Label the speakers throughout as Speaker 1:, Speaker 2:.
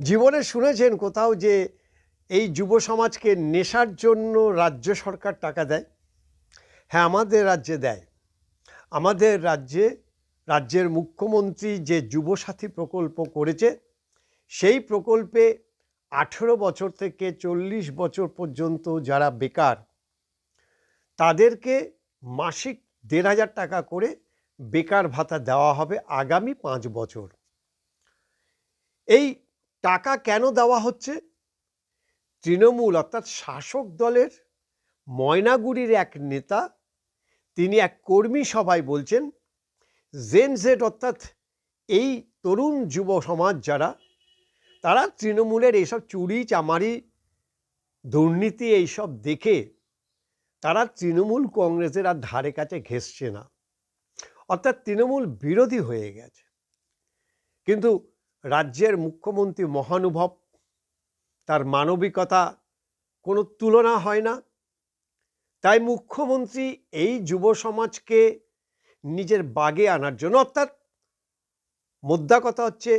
Speaker 1: জীবনে শুনেছেন কোথাও যে এই যুব সমাজকে নেশার জন্য রাজ্য সরকার টাকা দেয়? হ্যাঁ আমাদের রাজ্যে দেয়। আমাদের রাজ্যে রাজ্যের মুখ্যমন্ত্রী যে যুবসাথী প্রকল্প করেছে, সেই প্রকল্পে আঠেরো বছর থেকে চল্লিশ বছর পর্যন্ত যারা বেকার, তাদেরকে মাসিক দেড় হাজার টাকা করে বেকার ভাতা দেওয়া হবে আগামী পাঁচ বছর। এই টাকা কেন দেওয়া হচ্ছে? তৃণমূল, অর্থাৎ শাসক দলের ময়নাগুড়ির এক নেতা, তিনি এক কর্মী সভায় বলছেন, জেন জেড অর্থাৎ এই তরুণ যুব সমাজ যারা, তারা তৃণমূলের এইসব চুরি, চামারি, দুর্নীতি এইসব দেখে, তারা তৃণমূল কংগ্রেসের আর ধারে কাছে ঘেসছে না। অর্থাৎ তৃণমূল বিরোধী হয়ে গেছে। কিন্তু রাজ্যের মুখ্যমন্ত্রী মহানুভব, তার মানবিকতা কোনো তুলনা হয় না। তাই মুখ্যমন্ত্রী এই যুব সমাজকে নিজের বাগে আনার জন্য, অর্থাৎ মোদ্দা কথা হচ্ছে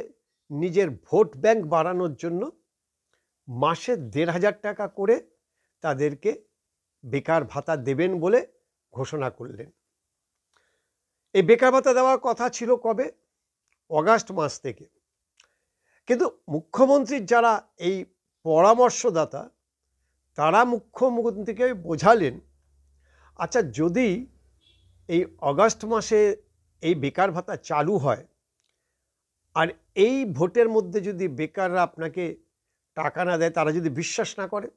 Speaker 1: নিজের ভোট ব্যাংক বাড়ানোর জন্য মাসে দেড় হাজার টাকা করে তাদেরকে বেকার ভাতা দেবেন বলে ঘোষণা করলেন। এই বেকার ভাতা দেওয়ার কথা ছিল কবে? অগাস্ট মাস থেকে। কিন্তু মুখ্যমন্ত্রীর যারা এই পরামর্শদাতা, তারা মুখ্যমন্ত্রীকে বোঝালেন আচ্ছা যদি এই অগাস্ট মাসে এই বেকার ভাতা চালু হয়, আর এই ভোটের মধ্যে যদি বেকাররা আপনাকে টাকা না দেয়, তারা যদি বিশ্বাস না করে?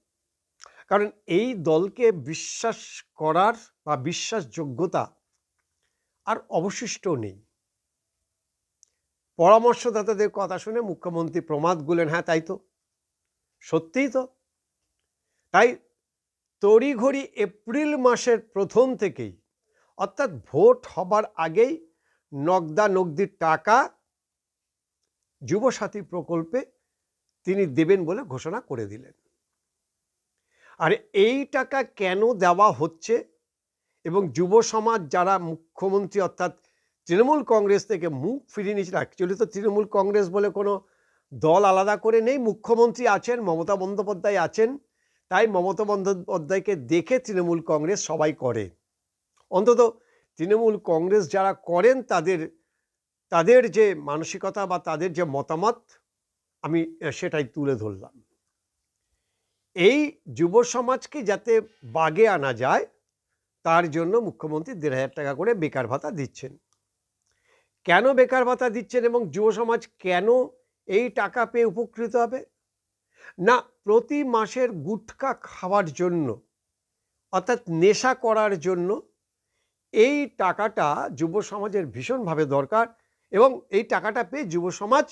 Speaker 1: কারণ এই দলকে বিশ্বাস করার বা বিশ্বাসযোগ্যতা আর অবশিষ্ট নেই। পরামর্শদাতাদের কথা শুনে মুখ্যমন্ত্রী প্রমাদ গুলেন হ্যাঁ তাই তো। সত্যিই তো। তাই তড়িঘড়ি এপ্রিল মাসের প্রথম থেকেই, অর্থাৎ ভোট হবার আগেই নগদা নগদির টাকা যুবসাথী প্রকল্পে তিনি দেবেন বলে ঘোষণা করে দিলেন। আর এই টাকা কেন দেওয়া হচ্ছে এবং যুব সমাজ যারা মুখ্যমন্ত্রী অর্থাৎ তৃণমূল কংগ্রেস থেকে মুখ ফিরিয়ে নিয়েছিল। অ্যাকচুয়ালি তো তৃণমূল কংগ্রেস বলে কোনো দল আলাদা করে নেই। মুখ্যমন্ত্রী আছেন, মমতা বন্দ্যোপাধ্যায় আছেন। তাই মমতা বন্দ্যোপাধ্যায়কে দেখে তৃণমূল কংগ্রেস সবাই করে। অন্তত তৃণমূল কংগ্রেস যারা করেন, তাদের তাদের যে মানসিকতা বা তাদের যে মতামত, আমি সেটাই তুলে ধরলাম। এই যুব সমাজকে যাতে বাগে আনা যায়, তার জন্য মুখ্যমন্ত্রী দেড় হাজার টাকা করে বেকার ভাতা দিচ্ছেন। কেন বেকার ভাতা দিচ্ছেন এবং যুব সমাজ কেন এই টাকা পেয়ে উপকৃত হবে? না, প্রতি মাসের গুটখা খাওয়ার জন্য, অর্থাৎ নেশা করার জন্য এই টাকাটা যুব সমাজের ভীষণভাবে দরকার এবং এই টাকাটা পেয়ে যুব সমাজ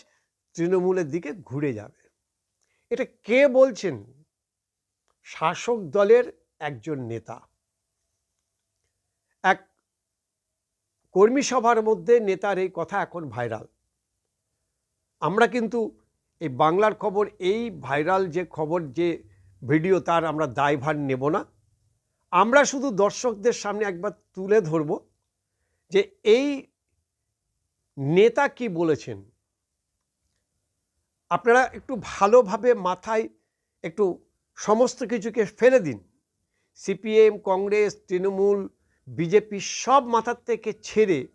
Speaker 1: তৃণমূলের দিকে ঘুরে যাবে। এটা কে বলছেন? শাসক দলের একজন নেতা। এক কর্মী সভার মধ্যে নেতার এই কথা এখন ভাইরাল। আমরা কিন্তু এই বাংলার খবর, এই ভাইরাল যে খবর, যে ভিডিও তার আমরা দায়ভার নেব না। আমরা শুধু দর্শকদের সামনে একবার তুলে ধরব যে এই নেতা কি বলেছেন। আপনারা একটু ভালোভাবে মাথায় একটু সমস্ত কিছুকে ফেলে দিন। সিপিএম, কংগ্রেস, তৃণমূল বিজেপি সব মাথার থেকে ছেড়ে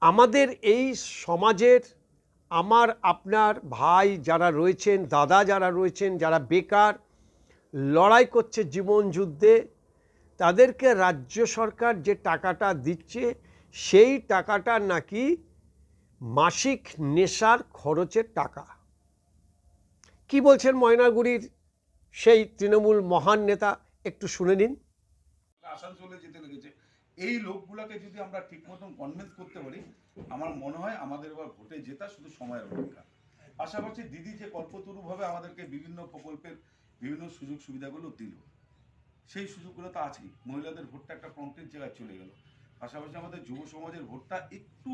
Speaker 1: আমাদের এই সমাজের আমার, আপনার ভাই যারা রয়েছেন, দাদা যারা রয়েছেন, যারা বেকার, লড়াই করছে জীবন যুদ্ধে, তাদেরকে রাজ্য সরকার যে টাকাটা দিচ্ছে, সেই টাকাটা নাকি মাসিক নেশার খরচের টাকা। কি বলছেন ময়নাগুড়ির সেই তৃণমূল মহান নেতা? একটু শুনে নিন।
Speaker 2: আসানসোলে যেতে লেগেছে। এই লোকগুলোকে যদি আমরা ঠিক মতন কনভিন্স করতে পারি, আমার মনে হয় আমাদের এবার ভোটে জেতা শুধু সময়ের অপেক্ষা। পাশাপাশি দিদি যে কল্পতরুভাবে আমাদেরকে বিভিন্ন প্রকল্পের বিভিন্ন সুযোগ সুবিধাগুলো দিল, সেই সুযোগগুলো তো আছেই। মহিলাদের ভোটটা একটা প্রম্পটের জায়গায় চলে গেল। পাশাপাশি আমাদের যুব সমাজের ভোটটা একটু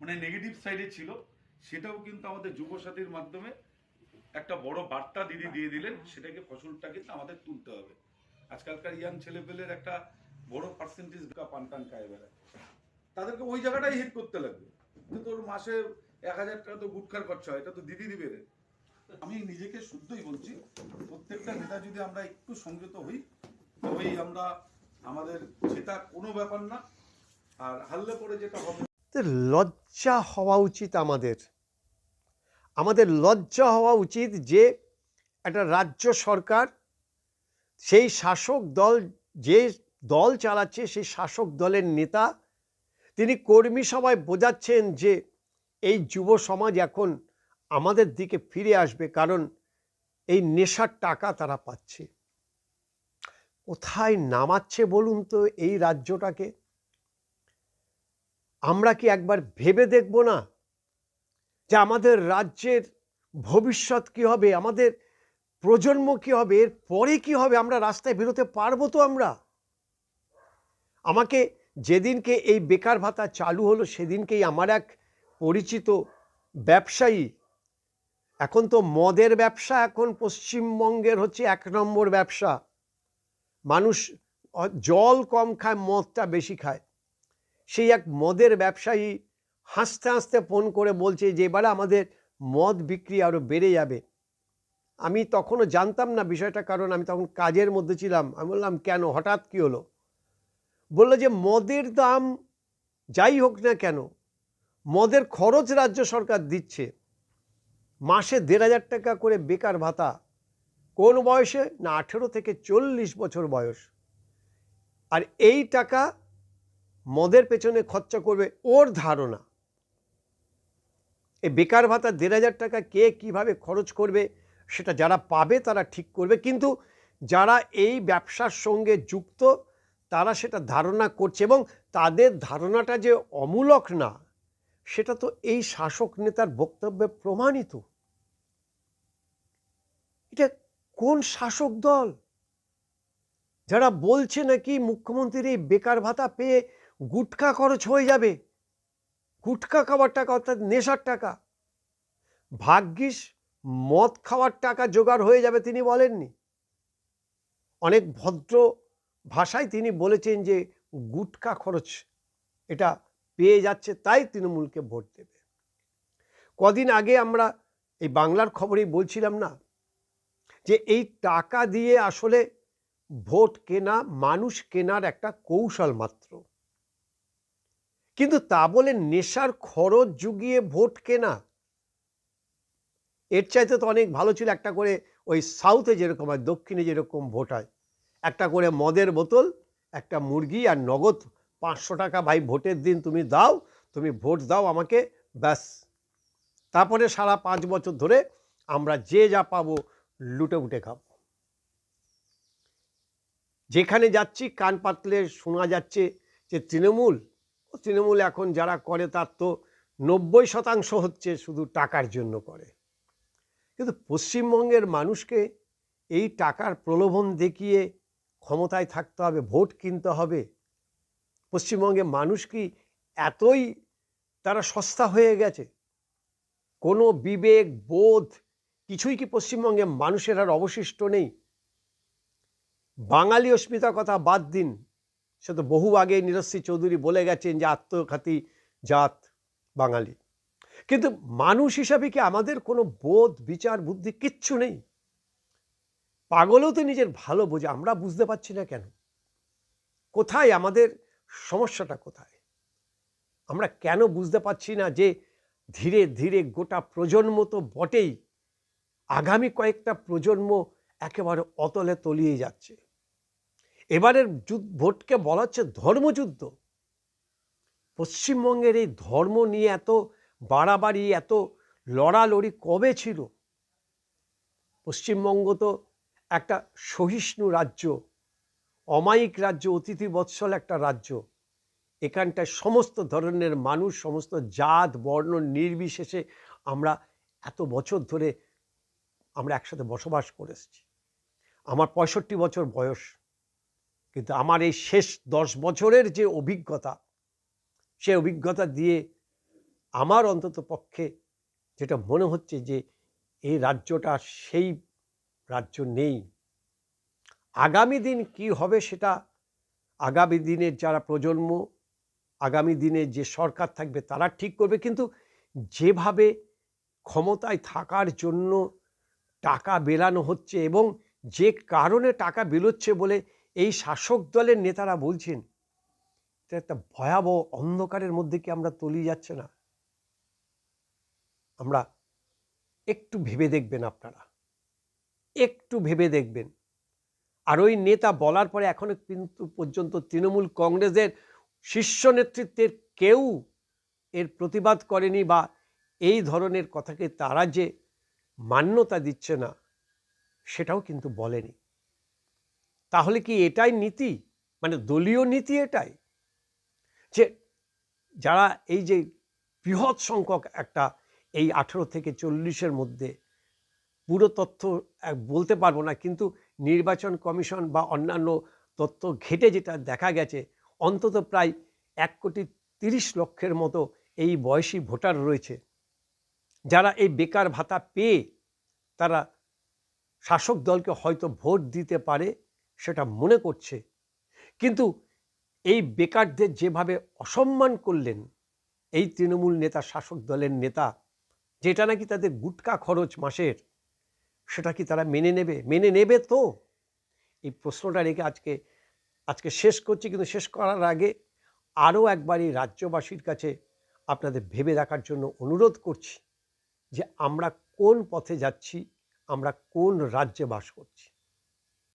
Speaker 2: মানে নেগেটিভ সাইডে ছিল, সেটাও কিন্তু আমাদের যুব সাথীর মাধ্যমে একটা বড় বার্তা দিদি দিয়ে দিলেন, সেটাকে ফসলটা কিন্তু আমাদের তুলতে হবে। আজকালকার ইয়াং ছেলেপেলের একটা বড় পার্সেন্টেজ পান টান খায় বেড়ায় তাদেরকে ওই জায়গাটাই হিট করতে লাগবে। তোর মাসে এক হাজার টাকা তো গুটখার খরচা হয়, এটা তো দিদি দিবে আমি নিজেকে শুদ্ধই বলছি, প্রত্যেকটা নেতা যদি আমরা একটু সংযত হই, তবেই আমরা আমাদের সেটা কোনো ব্যাপার না, আর হারলে পরে যেটা হবে
Speaker 1: লজ্জা হওয়া উচিত আমাদের। আমাদের লজ্জা হওয়া উচিত যে একটা রাজ্য সরকার সেই শাসক দল, যে দল চালাচ্ছে সেই শাসক দলের নেতা, তিনি কর্মী সভায় বোঝাচ্ছেন যে এই যুব সমাজ এখন আমাদের দিকে ফিরে আসবে কারণ এই নেশার টাকা তারা পাচ্ছে। কোথায় নামাচ্ছে বলুন তো এই রাজ্যটাকে? আমরা কি একবার ভেবে দেখব না যে আমাদের রাজ্যের ভবিষ্যৎ কি হবে? আমাদের প্রজন্ম কি হবে? এর পরে কি হবে? আমরা রাস্তায় বেরোতে পারব তো আমরা? আমাকে যেদিনকে এই বেকার ভাতা চালু হলো, সেদিনকেই আমার এক পরিচিত ব্যবসায়ী, এখন তো মদের ব্যবসা, এখন পশ্চিমবঙ্গের হচ্ছে এক নম্বর ব্যবসা। মানুষ জল কম খায়, মদটা বেশি খায়। সেই এক মদের ব্যবসায়ী হাসতে হাসতে ফোন করে বলছে যে, এবারে আমাদের মদ বিক্রি আরও বেড়ে যাবে। আমি তখনও জানতাম না বিষয়টা, কারণ আমি তখন কাজের মধ্যে ছিলাম। আমি বললাম, কেন? হঠাৎ কী হলো? বলল যে, মদের দাম যাই হোক না কেন, মদের খরচ রাজ্য সরকার দিচ্ছে। মাসে দেড় হাজার টাকা করে বেকার ভাতা। কোন বয়সে? না, আঠেরো থেকে চল্লিশ বছর বয়স। আর এই টাকা মদের পেছনে খরচা করবে ওর ধারণা। এই বেকার ভাতা দেড় হাজার টাকা কে কীভাবে খরচ করবে সেটা যারা পাবে তারা ঠিক করবে। কিন্তু যারা এই ব্যবসার সঙ্গে যুক্ত, তারা সেটা ধারণা করছে এবং তাদের ধারণাটা যে অমূলক না, সেটা তো এই শাসক নেতার বক্তব্যে প্রমাণিত। এটা কোন শাসক দল? যারা বলছে নাকি মুখ্যমন্ত্রীর এই বেকার ভাতা পেয়ে গুটখা খরচ হয়ে যাবে, গুটকা খাওয়ার টাকা অর্থাৎ নেশার টাকা। ভাগ্যিস মদ খাওয়ার টাকা জোগাড় হয়ে যাবে তিনি বলেননি। অনেক ভদ্র ভাষায় তিনি বলেছেন যে গুটখা খরচ এটা পেয়ে যাচ্ছে, তাই তৃণমূলকে ভোট দেবে। কদিন আগে আমরা এই বাংলার খবরেই বলছিলাম না যে, এই টাকা দিয়ে আসলে ভোট কেনা, মানুষ কেনার একটা কৌশল মাত্র। কিন্তু তা বলে নেশার খরচ জুগিয়ে ভোট কেনা এর চাইতে তো অনেক ভালো ছিল একটা করে ওই সাউথে যেরকম হয়, দক্ষিণে যেরকম ভোট হয়। একটা করে মদের বোতল, একটা মুরগি আর নগদ পাঁচশো টাকা, ভাই, ভোটের দিন তুমি দাও, তুমি ভোট দাও আমাকে, ব্যাস। তারপরে সারা পাঁচ বছর ধরে আমরা যে যা পাবো লুটে উঠে খাব। যেখানে যাচ্ছি কান পাতলে শোনা যাচ্ছে যে তৃণমূল তৃণমূল এখন যারা করে তার তো নব্বই শতাংশ হচ্ছে শুধু টাকার জন্য করে। কিন্তু পশ্চিমবঙ্গের মানুষকে এই টাকার প্রলোভন দেখিয়ে ক্ষমতায় থাকতে হবে, ভোট কিনতে হবে। পশ্চিমবঙ্গের মানুষ কি এতই তারা সস্তা হয়ে গেছে? কোনো বিবেক, বোধ কিছুই কি পশ্চিমবঙ্গে মানুষের আর অবশিষ্ট নেই? বাঙালি অস্মিতার কথা বাদ দিন। সে তো বহু আগে নিরশ্রী চৌধুরী বলে গেছেন যে আত্মঘাতী জাত বাঙালি। কিন্তু মানুষ হিসাবে কি আমাদের কোনো বোধ, বিচার, বুদ্ধি কিচ্ছু নেই? পাগলও তো নিজের ভালো বোঝে, আমরা বুঝতে পারছি না কেন? কোথায় আমাদের সমস্যাটা কোথায়? আমরা কেন বুঝতে পারছি না যে ধীরে ধীরে গোটা প্রজন্ম তো বটেই, আগামী কয়েকটা প্রজন্ম একেবারে অতলে তলিয়ে যাচ্ছে। এবারের ভোটকে বলা হচ্ছে ধর্মযুদ্ধ। পশ্চিমবঙ্গের এই ধর্ম নিয়ে এত বাড়াবাড়ি, এত লড়ালড়ি কবে ছিল? পশ্চিমবঙ্গ তো একটা সহিষ্ণু রাজ্য, অমায়িক রাজ্য, অতিথি বৎসল একটা রাজ্য। এখানটায় সমস্ত ধরনের মানুষ, সমস্ত জাত, বর্ণ নির্বিশেষে আমরা এত বছর ধরে আমরা একসাথে বসবাস করে এসেছি। আমার পঁয়ষট্টি বছর বয়স, কিন্তু আমার এই শেষ দশ বছরের যে অভিজ্ঞতা, সে অভিজ্ঞতা দিয়ে আমার অন্তত পক্ষে যেটা মনে হচ্ছে যে এই রাজ্যটা সেই রাজ্য নেই। আগামী দিন কি হবে সেটা আগামী দিনের যারা প্রজন্ম, আগামী দিনে যে সরকার থাকবে তারা ঠিক করবে। কিন্তু যেভাবে ক্ষমতায় থাকার জন্য টাকা বেরানো হচ্ছে এবং যে কারণে টাকা বেরোচ্ছে বলে এই শাসক দলের নেতারা বলছেন, এটা একটা ভয়াবহ অন্ধকারের মধ্যে কি আমরা তলিয়ে যাচ্ছে না? আমরা একটু ভেবে দেখবেন আপনারা। একটু ভেবে দেখবেন। আর ওই নেতা বলার পরে এখনও কিন্তু পর্যন্ত তৃণমূল কংগ্রেসের শীর্ষ নেতৃত্বের কেউ এর প্রতিবাদ করেনি বা এই ধরনের কথাকে তারা যে মান্যতা দিচ্ছে না, সেটাও কিন্তু বলেনি। তাহলে কি এটাই নীতি? মানে দলীয় নীতি এটাই? যে যারা এই যে বৃহৎ সংখ্যক একটা এই আঠেরো থেকে চল্লিশের মধ্যে পুরো তথ্য বলতে পারব না, কিন্তু নির্বাচন কমিশন বা অন্যান্য তথ্য ঘেটে যেটা দেখা গেছে, অন্তত প্রায় এক কোটি তিরিশ লক্ষের মতো এই বয়সী ভোটার রয়েছে। যারা এই বেকার ভাতা পেয়ে তারা শাসক দলকে হয়তো ভোট দিতে পারে সেটা মনে করছে। কিন্তু এই বেকারদের যেভাবে অসম্মান করলেন, এই তৃণমূল নেতা, শাসক দলের নেতা যেটা নাকি তাদের গুটকা খরচ মাসের, সেটা কি তারা মেনে নেবে? মেনে নেবে তো। এই প্রশ্নটা রেখে আজকে আজকে শেষ করছি, কিন্তু শেষ করার আগে আরও একবার এই রাজ্যবাসীর কাছে আপনাদের ভেবে দেখার জন্য অনুরোধ করছি যে আমরা কোন পথে যাচ্ছি, আমরা কোন রাজ্যে বাস করছি।